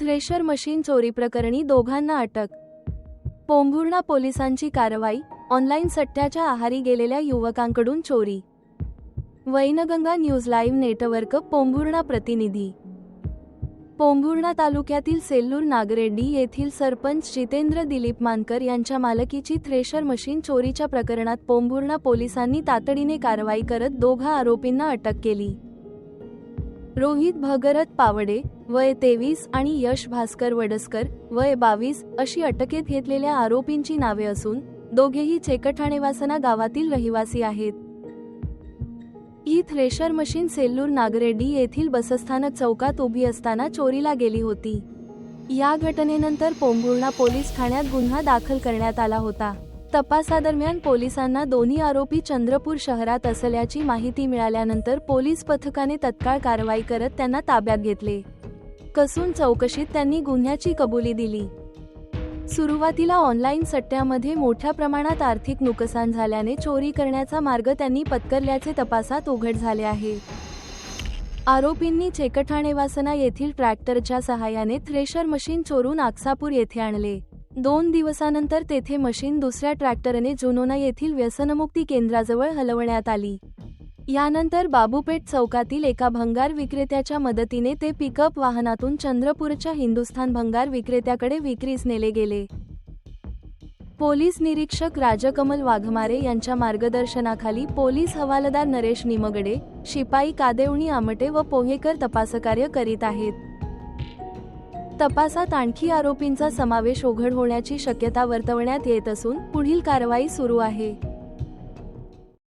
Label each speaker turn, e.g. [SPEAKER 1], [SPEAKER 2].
[SPEAKER 1] Thresher machine चोरी प्रकरणी दोघांना अटक. पोंभुर्णा पोलिसांची कारवाई ऑनलाईन सट्ट्याच्या आहारी गेलेल्या युवकांकडून चोरी. Wainganga news live network Pombhurna प्रतिनिधी. पोंभुर्णा तालुक्यातील सेल्लूर नागरेड्डी येथील सरपंच जितेंद्र दिलीप मानकर यांच्या मालकीची थ्रेशर मशीन चोरीच्या प्रकरणात पोंभुर्णा पोलिसांनी तातडीने कारवाई करत दोघा आरोपींना अटक केली. रोहित भगरथ पावडे वय तेवीस आणि यश भास्कर वडसकर वय बावीस अशी अटकेत घेतलेल्या आरोपींची नावे असून दोघेही चेकठाणेवासना गावातील रहिवासी आहेत. ही थ्रेशर मशीन सेल्लूर नागरेड्डी येथील बसस्थानक चौकात उभी असताना चोरीला गेली होती. या घटनेनंतर पोंभुर्णा पोलीस ठाण्यात गुन्हा दाखल करण्यात आला होता. तपासादरम्यान पोलिसांना दोन्ही आरोपी चंद्रपूर शहरात असल्याची माहिती मिळाल्यानंतर पोलीस पथकाने तत्काळ कारवाई करत त्यांना ताब्यात घेतले. कसून चौकशीत त्यांनी गुन्ह्याची कबुली दिली. सुरुवातीला ऑनलाईन सट्ट्यामध्ये मोठ्या प्रमाणात आर्थिक नुकसान झाल्याने चोरी करण्याचा मार्ग त्यांनी पत्करल्याचे तपासात उघड झाले आहे. आरोपींनी चेकठाणे वासना येथील ट्रॅक्टरच्या सहाय्याने थ्रेशर मशीन चोरून आक्सापूर येथे आणले. दोन दिवसानंतर तेथे मशीन दुसऱ्या ट्रॅक्टरने जुनोना येथील व्यसनमुक्ती केंद्राजवळ हलवण्यात आली. यानंतर बाबूपेठ चौकातील एका भंगार विक्रेत्याच्या मदतीने ते पिकअप वाहनातून चंद्रपूरच्या हिंदुस्थान भंगार विक्रेत्याकडे विक्रीस नेले गेले. पोलीस निरीक्षक राजकमल वाघमारे यांच्या मार्गदर्शनाखाली पोलीस हवालदार नरेश निमगडे शिपाई कादेवणी आमटे व पोहेकर तपासकार्य करीत आहेत. तपासात आणखी आरोपींचा समावेश उघड होण्याची शक्यता वर्तवण्यात येत असून पुढील कारवाई सुरू आहे.